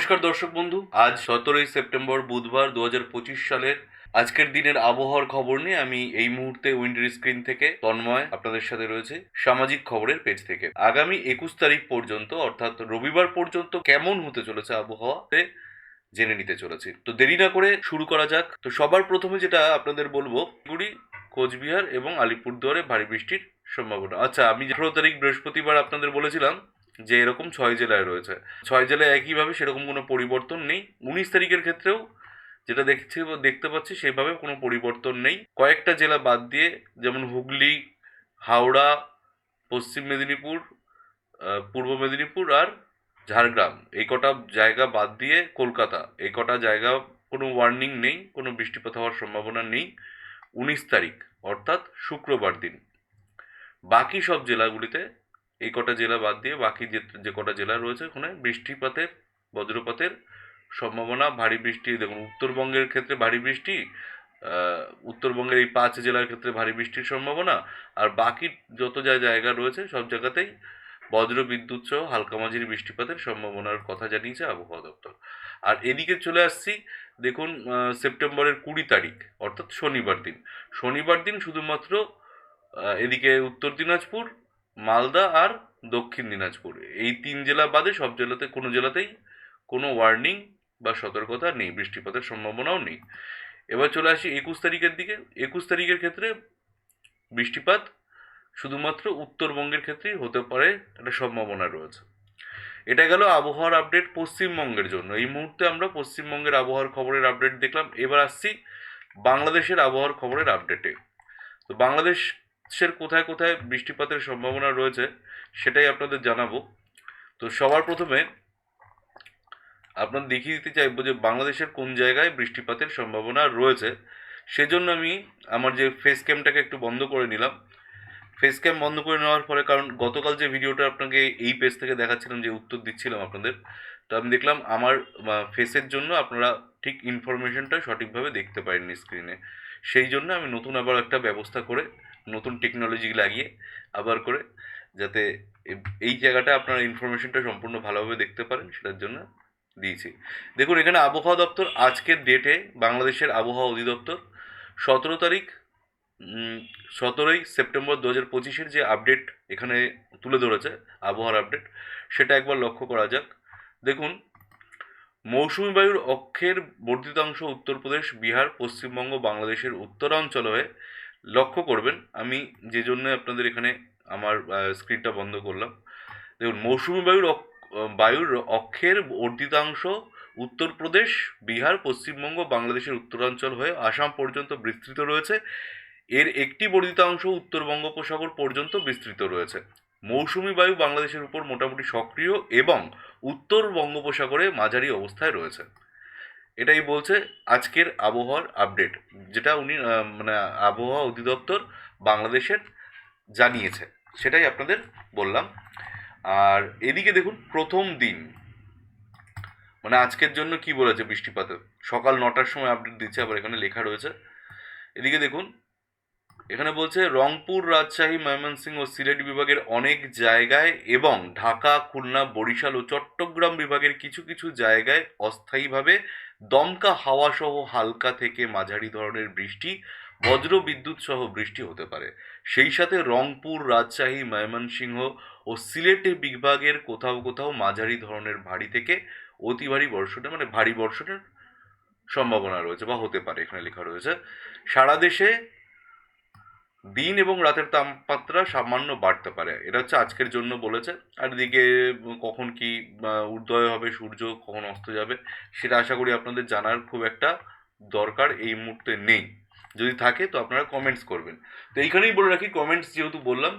নমস্কার দর্শক বন্ধু। আজ সতেরোই সেপ্টেম্বর বুধবার দুহাজার পঁচিশ সালের আজকের দিনের আবহাওয়ার খবর নিয়ে আমি এই মুহূর্তে উইন্ডোর স্ক্রিন থেকে তন্ময় আপনাদের সাথে রয়েছে সামাজিক খবরের পেজ থেকে। আগামী একুশ তারিখ পর্যন্ত, অর্থাৎ রবিবার পর্যন্ত কেমন হতে চলেছে আবহাওয়াতে জেনে নিতে চলেছি। তো দেরি না করে শুরু করা যাক। তো সবার প্রথমে যেটা আপনাদের বলব গুড়ি কোচবিহার এবং আলিপুরদুয়ারে ভারী বৃষ্টির সম্ভাবনা। আচ্ছা আমি আঠারো তারিখ বৃহস্পতিবার আপনাদের বলেছিলাম যে এরকম ছয় জেলায় রয়েছে। ছয় জেলায় একইভাবে সেরকম কোনো পরিবর্তন নেই। উনিশ তারিখের ক্ষেত্রেও যেটা দেখছি দেখতে পাচ্ছি, সেভাবে কোনো পরিবর্তন নেই। কয়েকটা জেলা বাদ দিয়ে যেমন হুগলি, হাওড়া, পশ্চিম মেদিনীপুর পূর্ব মেদিনীপুর আর ঝাড়গ্রাম। এই কটা জায়গা বাদ দিয়ে কলকাতা। এই কটা জায়গা কোনো ওয়ার্নিং নেই, কোনো বৃষ্টিপাত হওয়ার সম্ভাবনা নেই। উনিশ তারিখ, অর্থাৎ শুক্রবার দিন। বাকি সব জেলাগুলিতে এই কটা জেলা বাদ দিয়ে বাকি যে যে কটা জেলা রয়েছে ওখানে বৃষ্টিপাতের, বজ্রপাতের সম্ভাবনা, ভারী বৃষ্টি, দেখুন উত্তরবঙ্গের ক্ষেত্রে ভারী বৃষ্টি উত্তরবঙ্গের এই পাঁচ জেলার ক্ষেত্রে ভারী বৃষ্টির সম্ভাবনা, আর বাকি যত যা জায়গা রয়েছে সব জায়গাতেই বজ্র বিদ্যুৎ সহ হালকা মাঝির বৃষ্টিপাতের সম্ভাবনার কথা জানিয়েছে আবহাওয়া দপ্তর। আর এদিকে চলে আসছি, দেখুন সেপ্টেম্বরের কুড়ি তারিখ, অর্থাৎ শনিবার দিন। শনিবার দিন শুধুমাত্র এদিকে উত্তর দিনাজপুর মালদা আর দক্ষিণ দিনাজপুর। এই তিন জেলা বাদে সব জেলাতে, কোনো জেলাতেই কোনো ওয়ার্নিং বা সতর্কতা নেই, বৃষ্টিপাতের সম্ভাবনাও নেই। এবার চলে আসি একুশ তারিখের দিকে। একুশ তারিখের ক্ষেত্রে বৃষ্টিপাত শুধুমাত্র উত্তরবঙ্গের ক্ষেত্রেই হতে পারে, একটা সম্ভাবনা রয়েছে। এটা গেল আবহাওয়ার আপডেট পশ্চিমবঙ্গের জন্য। এই মুহূর্তে আমরা পশ্চিমবঙ্গের আবহাওয়ার খবরের আপডেট দেখলাম। এবার আসছি বাংলাদেশের আবহাওয়ার খবরের আপডেটে তো বাংলাদেশের কোথায় কোথায় বৃষ্টিপাতের সম্ভাবনা রয়েছে, সেটাই আপনাদের জানাব। তো সবার প্রথমে আপনার দেখিয়ে দিতে চাইব যে বাংলাদেশের কোন জায়গায় বৃষ্টিপাতের সম্ভাবনা রয়েছে। সেজন্য আমি আমার যে ফেস ক্যামটাকে একটু বন্ধ করে নিলাম। ফেস ক্যাম বন্ধ করে নেওয়ার ফলে কারণ গতকাল যে ভিডিওটা আপনাকে এই পেজ থেকে দেখাচ্ছিলাম, যে উত্তর দিচ্ছিলাম আপনাদের, তো আমি দেখলাম আমার ফেসের জন্য আপনারা ঠিক ইনফরমেশনটা সঠিকভাবে দেখতে পারেননি স্ক্রিনে সেই জন্য আমি নতুন আবার একটা ব্যবস্থা করে নতুন টেকনোলজি লাগিয়ে আবার করে যাতে এই জায়গাটা আপনারা ইনফরমেশনটা সম্পূর্ণ ভালোভাবে দেখতে পারেন, সেটার জন্য দিয়েছি। দেখুন, এখানে আবহাওয়া দপ্তর আজকের ডেটে বাংলাদেশের আবহাওয়া অধিদপ্তর সতেরো তারিখ সতেরোই সেপ্টেম্বর দু হাজার পঁচিশের যে আপডেট এখানে তুলে ধরেছে, আবহাওয়ার আপডেট সেটা একবার লক্ষ্য করা যাক। দেখুন, মৌসুমী বায়ুর অক্ষের বর্ধিতাংশ উত্তরপ্রদেশ, বিহার, পশ্চিমবঙ্গ, বাংলাদেশের উত্তরাঞ্চল হয়ে লক্ষ্য করবেন, আমি যে জন্য আপনাদের এখানে আমার স্ক্রিনটা বন্ধ করলাম, দেখুন, মৌসুমী বায়ুর বায়ুর অক্ষের বর্ধিতাংশ উত্তরপ্রদেশ বিহার, পশ্চিমবঙ্গ, বাংলাদেশের উত্তরাঞ্চল হয়ে আসাম পর্যন্ত বিস্তৃত রয়েছে। এর একটি বর্ধিতাংশ উত্তর বঙ্গোপসাগর পর্যন্ত বিস্তৃত রয়েছে। মৌসুমী বায়ু বাংলাদেশের উপর মোটামুটি সক্রিয় এবং উত্তর বঙ্গোপসাগরে মাঝারি অবস্থায় রয়েছে। এটাই বলছে আজকের আবহাওয়ার আপডেট যেটা উনি মানে আবহাওয়া অধিদপ্তর বাংলাদেশের জানিয়েছে, সেটাই আপনাদের বললাম। আর এদিকে দেখুন, প্রথম দিন মানে আজকের জন্য কি বলেছে বৃষ্টিপাতে? সকাল নটার সময় আপডেট দিচ্ছে, আবার এখানে লেখা রয়েছে। এদিকে দেখুন, এখানে বলছে, রংপুর, রাজশাহী, ময়মনসিংহ ও সিলেট বিভাগের অনেক জায়গায় এবং ঢাকা, খুলনা, বরিশাল ও চট্টগ্রাম বিভাগের কিছু কিছু জায়গায় অস্থায়ীভাবে দমকা হাওয়া সহ হালকা থেকে মাঝারি ধরনের বৃষ্টি বজ্র বিদ্যুৎ সহ বৃষ্টি হতে পারে। সেই সাথে রংপুর, রাজশাহী, ময়মনসিংহ ও সিলেটে বিভাগের কোথাও কোথাও মাঝারি ধরনের ভারী থেকে অতি ভারী বর্ষণের মানে ভারী বর্ষণের সম্ভাবনা রয়েছে বা হতে পারে, এখানে লেখা রয়েছে। সারা দেশে দিন এবং রাতের তাপমাত্রা সামান্য বাড়তে পারে। এটা হচ্ছে আজকের জন্য বলেছে। আর এদিকে কখন কি উদয় হবে, সূর্য কখন অস্ত যাবে, সেটা আশা করি আপনাদের জানার খুব একটা দরকার এই মুহূর্তে নেই। যদি থাকে তো আপনারা কমেন্টস করবেন। তো এইখানেই বলে রাখি কমেন্টস যেহেতু বললাম,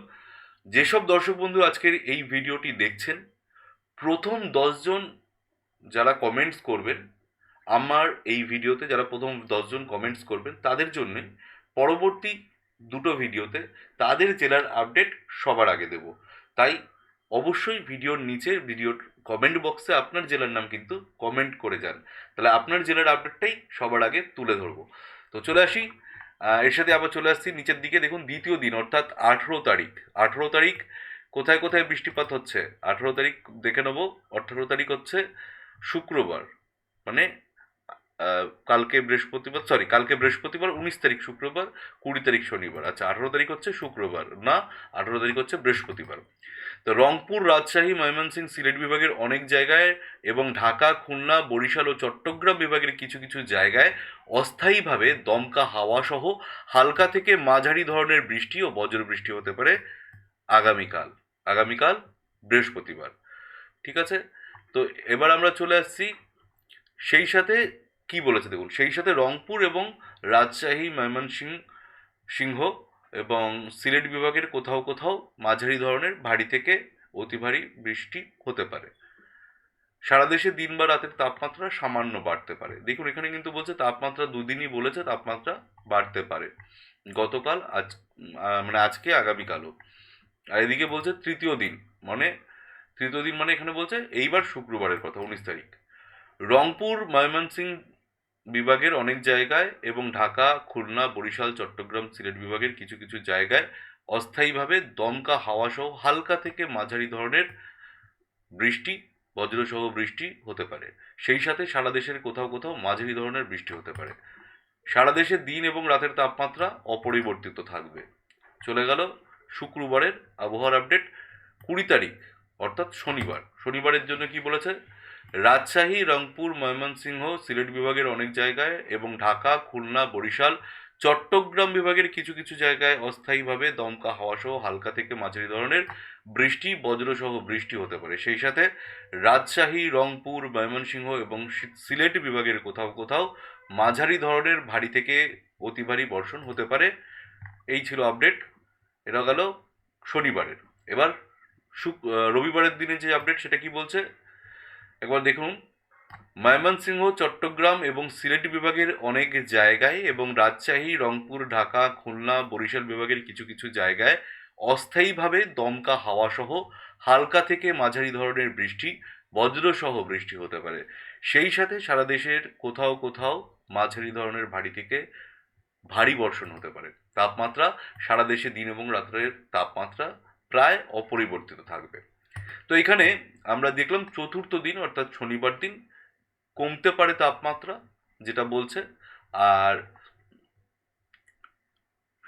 যেসব দর্শক বন্ধু আজকের এই ভিডিওটি দেখছেন, প্রথম দশজন যারা কমেন্টস করবেন, আমার এই ভিডিওতে যারা প্রথম দশজন কমেন্টস করবেন, তাদের জন্য পরবর্তী দুটো ভিডিওতে তাদের জেলার আপডেট সবার আগে দেব। তাই অবশ্যই ভিডিওর নিচে ভিডিওর কমেন্ট বক্সে আপনার জেলার নাম কিন্তু কমেন্ট করে যান। তাহলে আপনার জেলার আপডেটটাই সবার আগে তুলে ধরবো। তো চলে আসি। এর সাথে আবার চলে আসছি। নিচের দিকে দেখুন দ্বিতীয় দিন, অর্থাৎ আঠেরো তারিখ। আঠেরো তারিখ কোথায় কোথায় বৃষ্টিপাত হচ্ছে? আঠেরো তারিখ দেখে নেব। আঠেরো তারিখ হচ্ছে শুক্রবার। মানে কালকে বৃহস্পতিবার সরি কালকে বৃহস্পতিবার, উনিশ তারিখ শুক্রবার, কুড়ি তারিখ শনিবার। আচ্ছা আঠারো তারিখ হচ্ছে শুক্রবার, না, আঠারো তারিখ হচ্ছে বৃহস্পতিবার। তো রংপুর, রাজশাহী, ময়মনসিংহ, সিলেট বিভাগের অনেক জায়গায় এবং ঢাকা, খুলনা, বরিশাল ও চট্টগ্রাম বিভাগের কিছু কিছু জায়গায় অস্থায়ীভাবে দমকা হাওয়া সহ হালকা থেকে মাঝারি ধরনের বৃষ্টি ও বজ্রবৃষ্টি হতে পারে আগামীকাল আগামীকাল বৃহস্পতিবার। ঠিক আছে? তো এবার আমরা চলে আসছি সেই সাথে কি বলেছে দেখুন, সেই সাথে রংপুর এবং রাজশাহী, ময়মনসিংহ, সিংহ এবং সিলেট বিভাগের কোথাও কোথাও মাঝারি ধরনের ভারী থেকে অতি ভারী বৃষ্টি হতে পারে। সারা দেশে দিন বা রাতের তাপমাত্রা সামান্য বাড়তে পারে। দেখুন, এখানে কিন্তু বলছে তাপমাত্রা দুদিনই বলেছে, তাপমাত্রা বাড়তে পারে। গতকাল আজ মানে আজকে, আগামীকালও। আর এদিকে বলছে তৃতীয় দিন মানে তৃতীয় দিন মানে এখানে বলছে এইবার শুক্রবারের কথা, উনিশ তারিখ। রংপুর, ময়মনসিংহ বিভাগের অনেক জায়গায় এবং ঢাকা, খুলনা, বরিশাল, চট্টগ্রাম, সিলেট বিভাগের কিছু কিছু জায়গায় অস্থায়ীভাবে দমকা হাওয়া সহ হালকা থেকে মাঝারি ধরনের বৃষ্টি, বজ্রসহ বৃষ্টি হতে পারে। সেই সাথে সারা দেশের কোথাও কোথাও মাঝারি ধরনের বৃষ্টি হতে পারে। সারা দেশে দিন এবং রাতের তাপমাত্রা অপরিবর্তিত থাকবে। চলে গেল শুক্রবারের আবহাওয়ার আপডেট কুড়ি তারিখ, অর্থাৎ শনিবার। শনিবারের জন্য কি বলেছে? রাজশাহী, রংপুর, ময়মনসিংহ, সিলেট বিভাগের অনেক জায়গায় এবং ঢাকা, খুলনা, বরিশাল, চট্টগ্রাম বিভাগের কিছু কিছু জায়গায় অস্থায়ীভাবে দমকা হাওয়া সহ হালকা থেকে মাঝারি ধরনের বৃষ্টি, বজ্রসহ বৃষ্টি হতে পারে। সেই সাথে রাজশাহী, রংপুর, ময়মনসিংহ এবং সিলেট বিভাগের কোথাও কোথাও মাঝারি ধরনের ভারী থেকে অতি ভারী বর্ষণ হতে পারে। এই ছিল আপডেট। এটা গেল শনিবারের। এবার শুক রবিবারের দিনে যে আপডেট সেটা কি বলছে? একবার দেখুন। ময়মনসিংহ, চট্টগ্রাম এবং সিলেট বিভাগের অনেক জায়গায় এবং রাজশাহী, রংপুর, ঢাকা, খুলনা, বরিশাল বিভাগের কিছু কিছু জায়গায় অস্থায়ীভাবে দমকা হাওয়া সহ হালকা থেকে মাঝারি ধরনের বৃষ্টি, বজ্রসহ বৃষ্টি হতে পারে। সেই সাথে সারা দেশের কোথাও কোথাও মাঝারি ধরনের ভারী থেকে ভারী বর্ষণ হতে পারে। তাপমাত্রা সারা দেশে দিন এবং রাত্রের তাপমাত্রা প্রায় অপরিবর্তিত থাকবে। তো এখানে আমরা দেখলাম চতুর্থ দিন, অর্থাৎ শনিবার দিন, কমতে পারে তাপমাত্রা, যেটা বলছে। আর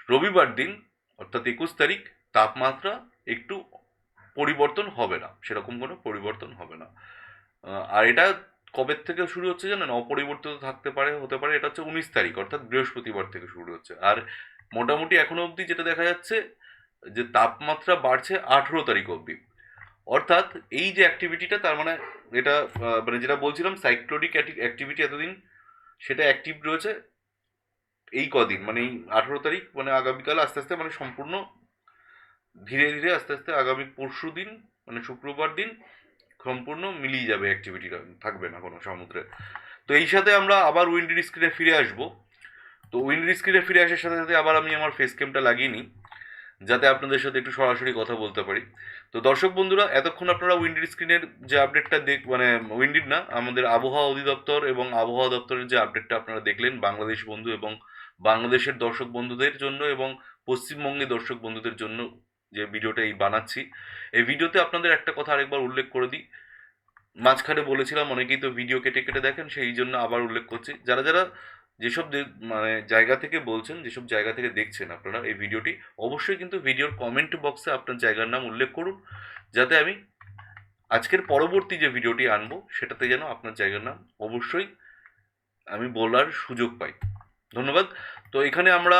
রবিবার দিন, অর্থাৎ একুশ তারিখ, তাপমাত্রা একটু পরিবর্তন হবে না, সেরকম কোনো পরিবর্তন হবে না। আর এটা কবে থেকে শুরু হচ্ছে জানেন? অপরিবর্তিত থাকতে পারে, হতে পারে, এটা হচ্ছে উনিশ তারিখ, অর্থাৎ বৃহস্পতিবার থেকে শুরু হচ্ছে। আর মোটামুটি এখনও অবধি যেটা দেখা যাচ্ছে, যে তাপমাত্রা বাড়ছে আঠেরো তারিখ অবধি। অর্থাৎ এই যে অ্যাক্টিভিটিটা তার মানে এটা মানে যেটা বলছিলাম সাইক্লোনিক অ্যাক্টিভিটি এতদিন সেটা অ্যাক্টিভ রয়েছে এই কদিন মানে এই আঠেরো তারিখ মানে আগামীকাল আস্তে আস্তে মানে সম্পূর্ণ ধীরে ধীরে আস্তে আস্তে আগামী পরশু দিন মানে শুক্রবার দিন সম্পূর্ণ মিলিয়ে যাবে অ্যাক্টিভিটিটা থাকবে না কোনো সমুদ্রে। তো এই সাথে আমরা আবার উইন্ডি স্ক্রিনে ফিরে আসব। তো উইন্ডি স্ক্রিনে ফিরে আসার সাথে সাথে আবার আমি আমার ফেস ক্যামটা লাগিয়ে নিই। যাতে আপনাদের সাথে একটু সরাসরি কথা বলতে পারি। তো দর্শক বন্ধুরা, এতক্ষণ আপনারা উইন্ডির স্ক্রিনের যে আপডেটটা দেখ মানে উইন্ডির না, আমাদের আবহাওয়া অধিদপ্তর এবং আবহাওয়া দপ্তরের যে আপডেটটা আপনারা দেখলেন, বাংলাদেশ বন্ধু এবং বাংলাদেশের দর্শক বন্ধুদের জন্য এবং পশ্চিমবঙ্গে দর্শক বন্ধুদের জন্য যে ভিডিওটা এই বানাচ্ছি, এই ভিডিওতে আপনাদের একটা কথা আরেকবার উল্লেখ করে দিই। মাঝখানে বলেছিলাম, অনেকেই তো ভিডিও কেটে কেটে দেখেন, সেই জন্য আবার উল্লেখ করছি। যারা যারা যেসব মানে জায়গা থেকে বলছেন, যেসব জায়গা থেকে দেখছেন আপনারা এই ভিডিওটি, অবশ্যই কিন্তু ভিডিওর কমেন্ট বক্সে আপনার জায়গার নাম উল্লেখ করুন, যাতে আমি আজকের পরবর্তী যে ভিডিওটি আনব, সেটাতে যেন আপনার জায়গার নাম অবশ্যই আমি বলার সুযোগ পাই। ধন্যবাদ। তো এখানে আমরা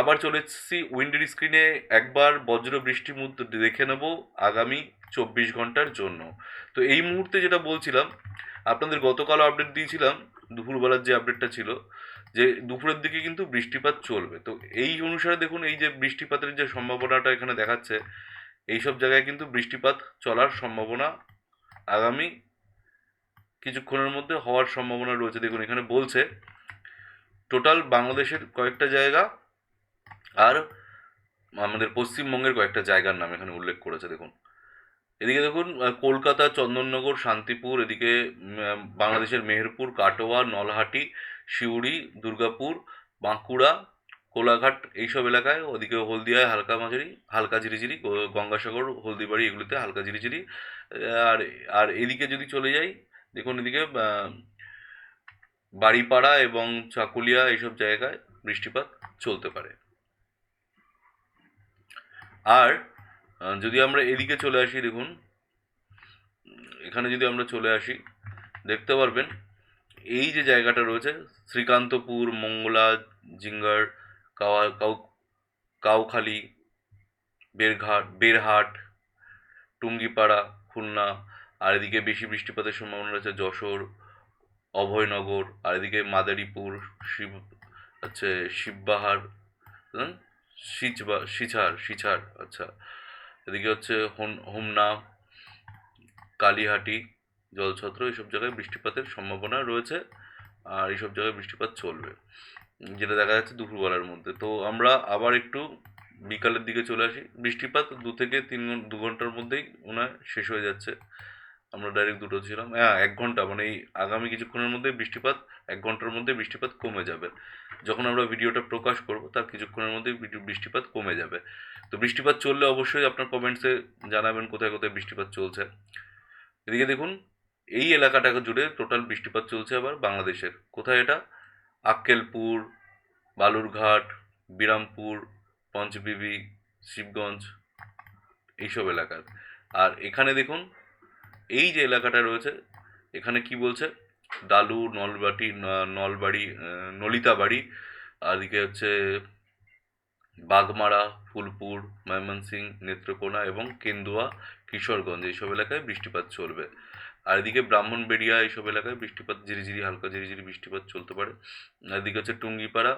আবার চলে এসেছি, উইন্ডের স্ক্রিনে একবার বজ্র বৃষ্টি মুহূর্ত দেখে নেব, আগামী চব্বিশ ঘণ্টার জন্য। তো এই মুহূর্তে যেটা বলছিলাম আপনাদের গতকালও আপডেট দিয়েছিলাম, দুপুরবেলার যে আপডেটটা ছিল, যে দুপুরের দিকে কিন্তু বৃষ্টিপাত চলবে। তো এই অনুসারে দেখুন, এই যে বৃষ্টিপাতের যে সম্ভাবনাটা এখানে দেখাচ্ছে, এইসব জায়গায় কিন্তু বৃষ্টিপাত চলার সম্ভাবনা আগামী কিছুক্ষণের মধ্যে হওয়ার সম্ভাবনা রয়েছে। দেখুন, এখানে বলছে টোটাল বাংলাদেশের কয়েকটা জায়গা আর আমাদের পশ্চিমবঙ্গের কয়েকটা জায়গার নাম এখানে উল্লেখ করেছে, দেখুন। এদিকে দেখুন কলকাতা, চন্দননগর, শান্তিপুর, এদিকে বাংলাদেশের মেহেরপুর, কাটোয়া, নলহাটি, সিউড়ি, দুর্গাপুর, বাঁকুড়া, কোলাঘাট এইসব এলাকায়, ওদিকে হলদিয়ায় হালকা মাঝারি, হালকা ঝিরিঝিরি গঙ্গাসাগর, হলদিবাড়ি এগুলিতে হালকা ঝিরিঝিরি। আর আর এদিকে যদি চলে যাই, দেখুন এদিকে বাড়িপাড়া এবং চাকুলিয়া এইসব জায়গায় বৃষ্টিপাত চলতে পারে। আর যদি আমরা এদিকে চলে আসি, দেখুন, এখানে যদি আমরা চলে আসি, দেখতে পারবেন, এই যে জায়গাটা রয়েছে, শ্রীকান্তপুর, মঙ্গলা, জিঙ্গার, কাওয়া, কাউ, কাউখালী, বেরঘাট, বেরহাট, টুঙ্গিপাড়া, খুলনা, আর এদিকে বেশি বৃষ্টিপাতের সম্ভাবনা রয়েছে, যশোর, অভয়নগর, আর এদিকে মাদারীপুর, শিব, হচ্ছে শিববাহার? সিচবা সিছার সিছার আচ্ছা এদিকে হচ্ছে হোমনা, কালীহাটি, জলছত্র, এইসব জায়গায় বৃষ্টিপাতের সম্ভাবনা রয়েছে আর এইসব জায়গায় বৃষ্টিপাত চলবে। যেটা দেখা যাচ্ছে দুপুরবেলার মধ্যে। তো আমরা আবার একটু বিকালের দিকে চলে আসি। বৃষ্টিপাত দু থেকে তিন দু ঘণ্টার মধ্যেই ওনার শেষ হয়ে যাচ্ছে। আমরা ডাইরেক্ট দুটো ছিলাম। হ্যাঁ এক ঘণ্টা মানে এই আগামী কিছুক্ষণের মধ্যে বৃষ্টিপাত, এক ঘণ্টার মধ্যে বৃষ্টিপাত কমে যাবে। যখন আমরা ভিডিওটা প্রকাশ করব, তার কিছুক্ষণের মধ্যে বৃষ্টিপাত কমে যাবে। তো বৃষ্টিপাত চললে অবশ্যই আপনার কমেন্টসে জানাবেন কোথায় কোথায় বৃষ্টিপাত চলছে। এদিকে দেখুন, এই এলাকাটাকে জুড়ে টোটাল বৃষ্টিপাত চলছে আবার বাংলাদেশের। কোথায় এটা? আক্কেলপুর, বালুরঘাট, বিরামপুর, পঞ্চবিবি, শিবগঞ্জ, এইসব এলাকার। আর এখানে দেখুন এই যে এলাকাটা রয়েছে, এখানে কি বলছে? ডালু নলবাটি নলবাড়ি নলিতাবাড়ি, আর এদিকে হচ্ছে বাগমারা, ফুলপুর ময়মনসিং নেত্রকোনা এবং কেন্দুয়া, কিশোরগঞ্জ, এইসব এলাকায় বৃষ্টিপাত চলবে। আর এদিকে ব্রাহ্মণবেড়িয়া, এইসব এলাকায় বৃষ্টিপাত ঝিরিঝিরি, হালকা ঝিরিঝিরি বৃষ্টিপাত চলতে পারে। আর এদিকে হচ্ছে টুঙ্গিপাড়া,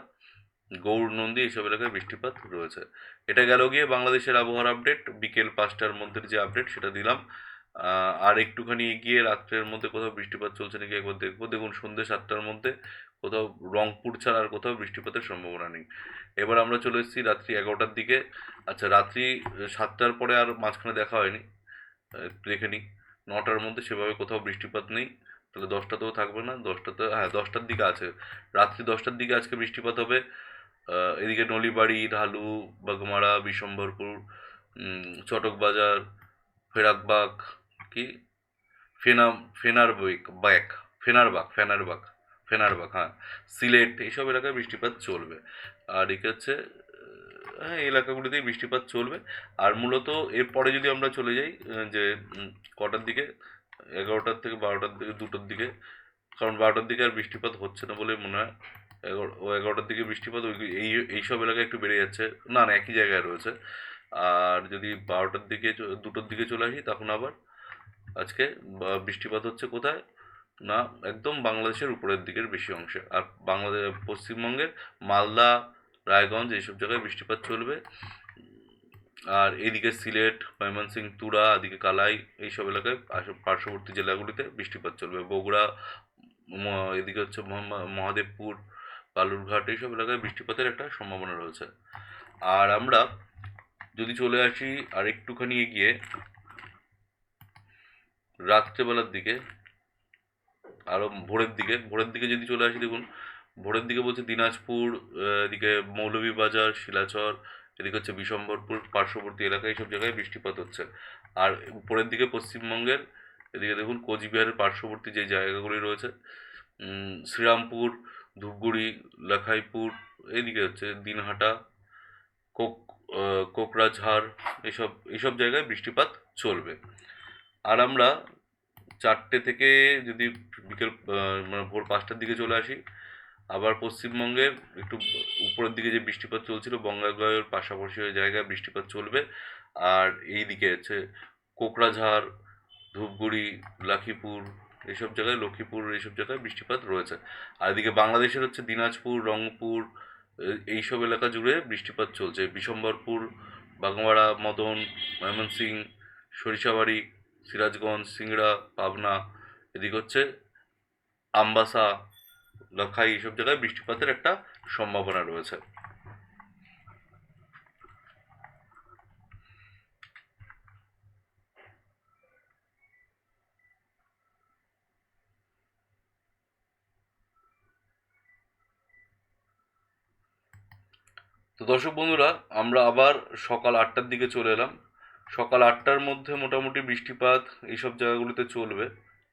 গৌরনন্দী, এইসব এলাকায় বৃষ্টিপাত রয়েছে। এটা গেল গিয়ে বাংলাদেশের আবহাওয়ার আপডেট বিকেল পাঁচটার মধ্যে যে আপডেট সেটা দিলাম। আর একটুখানি এগিয়ে রাত্রের মধ্যে কোথাও বৃষ্টিপাত চলছে নাকি একবার দেখব। দেখুন সন্ধ্যে সাতটার মধ্যে কোথাও রংপুর ছাড়া আর কোথাও বৃষ্টিপাতের সম্ভাবনা নেই। এবার আমরা চলে এসেছি রাত্রি এগারোটার দিকে। আচ্ছা রাত্রি সাতটার পরে আর মাঝখানে দেখা হয়নি। দেখে নিই। নটার মধ্যে সেভাবে কোথাও বৃষ্টিপাত নেই। তাহলে দশটাতেও থাকবে না। দশটাতে হ্যাঁ দশটার দিকে আছে। রাত্রি দশটার দিকে আজকে বৃষ্টিপাত হবে। এদিকে নলিবাড়ি, ঢালু, বাগমারা বিশম্বরপুর চটকবাজার, ফেরাকবাগ কি? ফেনা ফেনারবাগ ব্যাক ফেনারবাগ ফেনারবাগ ফেনারবাগ হ্যাঁ সিলেট, এইসব এলাকায় বৃষ্টিপাত চলবে। আর এদিকে হচ্ছে হ্যাঁ এলাকাগুলিতেই বৃষ্টিপাত চলবে। আর মূলত এরপরে যদি আমরা চলে যাই যে কটার দিকে, এগারোটার থেকে বারোটার দিকে, দুটোর দিকে, কারণ বারোটার দিকে আর বৃষ্টিপাত হচ্ছে না বলে মনে হয়। এগারো, ও এগারোটার দিকে বৃষ্টিপাত ওই, এই, এইসব এলাকায় একটু বেড়ে যাচ্ছে। না না, একই জায়গায় রয়েছে। আর যদি বারোটার দিকে দুটোর দিকে চলে আসি, তখন আবার আজকে বৃষ্টিপাত হচ্ছে কোথায়? না, একদম বাংলাদেশের উপরের দিকের বেশি অংশে। আর বাংলাদেশ পশ্চিমবঙ্গের মালদা, রায়গঞ্জ, এইসব জায়গায় বৃষ্টিপাত চলবে। আর এদিকে সিলেট ময়মনসিংহ তুরা এদিকে কালাই, এইসব এলাকায় পার্শ্ব- পার্শ্ববর্তী জেলাগুলিতে বৃষ্টিপাত চলবে। বগুড়া এদিকে হচ্ছে মহাদেবপুর, বালুরঘাট, এইসব এলাকায় বৃষ্টিপাতের একটা সম্ভাবনা রয়েছে। আর আমরা যদি চলে আসি আর একটুখানি এগিয়ে রাত্রেবেলার দিকে আরও ভোরের দিকে ভোরের দিকে যদি চলে আসি দেখুন, ভোরের দিকে বলছে দিনাজপুর এদিকে মৌলভীবাজার, শিলাচর, এদিকে হচ্ছে বিশম্বরপুর পার্শ্ববর্তী এলাকায় এইসব জায়গায় বৃষ্টিপাত হচ্ছে। আর উপরের দিকে পশ্চিমবঙ্গের, এদিকে দেখুন কোচবিহারের পার্শ্ববর্তী যে জায়গাগুলি রয়েছে শ্রীরামপুর, ধূপগুড়ি, লাখাইপুর এইদিকে হচ্ছে দিনহাটা, কোক কোকরাঝাড় এইসব এইসব জায়গায় বৃষ্টিপাত চলবে। আর আমরা চারটে থেকে যদি বিকেল মানে ভোর পাঁচটার দিকে চলে আসি, আবার পশ্চিমবঙ্গের একটু উপরের দিকে যে বৃষ্টিপাত চলছিল বঙ্গালয়ের পাশাপাশি ওই জায়গায় বৃষ্টিপাত চলবে। আর এই দিকে হচ্ছে কোকরাঝাড় ধূপগুড়ি, লাখিপুর এইসব জায়গায় লক্ষ্মীপুর এইসব জায়গায় বৃষ্টিপাত রয়েছে। আর এদিকে বাংলাদেশের হচ্ছে দিনাজপুর, রংপুর এইসব এলাকা জুড়ে বৃষ্টিপাত চলছে। বিশম্বরপুর, বাগমারা, মদন ময়মনসিং সরিষাবাড়ি সিরাজগঞ্জ, সিংড়া, পাবনা, এদিকে হচ্ছে আমবাসা, লখাই এইসব জায়গায় বৃষ্টিপাতের একটা সম্ভাবনা রয়েছে। তো দর্শক বন্ধুরা, আমরা আবার সকাল আটটার দিকে চলে এলাম। সকাল আটটার মধ্যে মোটামুটি বৃষ্টিপাত এইসব জায়গাগুলিতে চলবে।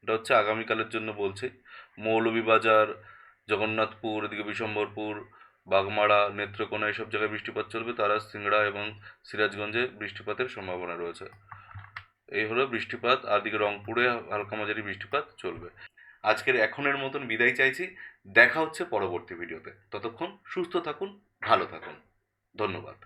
এটা হচ্ছে আগামীকালের জন্য বলছি। মৌলভীবাজার, জগন্নাথপুর, এদিকে বিশম্বরপুর, বাগমারা, নেত্রকোনা এইসব জায়গায় বৃষ্টিপাত চলবে। তারা সিংড়া এবং সিরাজগঞ্জে বৃষ্টিপাতের সম্ভাবনা রয়েছে। এই হলো বৃষ্টিপাত। আর দিকে রংপুরে হালকা মাঝারি বৃষ্টিপাত চলবে। আজকের এখনের মতন বিদায় চাইছি। দেখা হচ্ছে পরবর্তী ভিডিওতে। ততক্ষণ সুস্থ থাকুন, ভালো থাকুন। ধন্যবাদ।